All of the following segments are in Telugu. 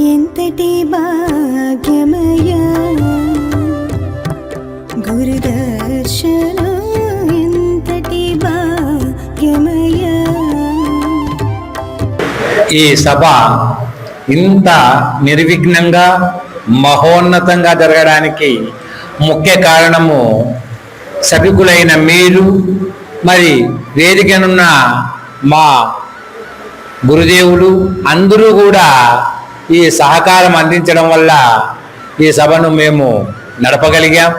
ఎంతటి భాగ్యమయా గురుదర్శన ఎంతటి భాగ్యమయా ఈ సభ ఇంత నిర్విఘ్నంగా మహోన్నతంగా జరగడానికి ముఖ్య కారణము సభికులైన మీరు మరి వేదికనున్న మా గురుదేవులు అందరూ కూడా ఈ సహకారం అందించడం వల్ల ఈ సభను మేము నడపగలిగాం.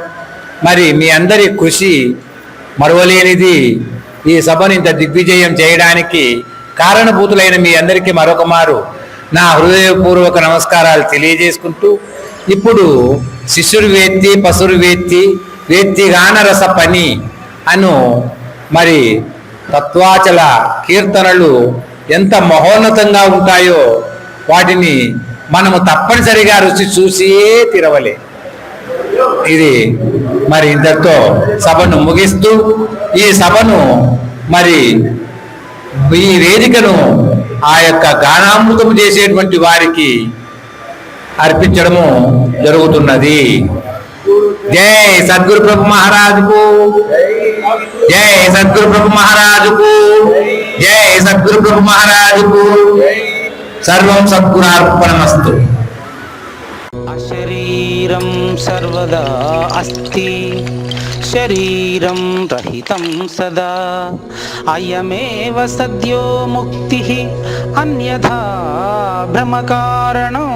మరి మీ అందరి కృషి మరువలేనిది ఈ సభను ఇంత దిగ్విజయం చేయడానికి కారణభూతులైన మీ అందరికీ మరొక మారు నా హృదయపూర్వక నమస్కారాలు తెలియజేసుకుంటూ ఇప్పుడు శిష్యుడు వేత్తి పసురు వేత్తి వేత్తి గానరస పని అను మరి తత్వాచల కీర్తనలు ఎంత మహోన్నతంగా ఉంటాయో వాటిని మనము తప్పనిసరిగా రుచి చూసియే తిరవలే. ఇది మరి ఇంతటితో సభను ముగిస్తూ ఈ సభను మరి ఈ వేదికను ఆ యొక్క గానామృతము చేసేటువంటి వారికి అర్పించడము జరుగుతున్నది. జై సద్గురు ప్రభు మహారాజుకు జై సద్గురు ప్రభు మహారాజుకు జై సద్గురు ప్రభు మహారాజుకు సర్వం సద్గుణార్పణమస్తు అశరీరం సర్వదా అస్తి. శరీరం రహితం సదా. అయమేవ సద్యో ముక్తి అన్యథా భ్రమకారణం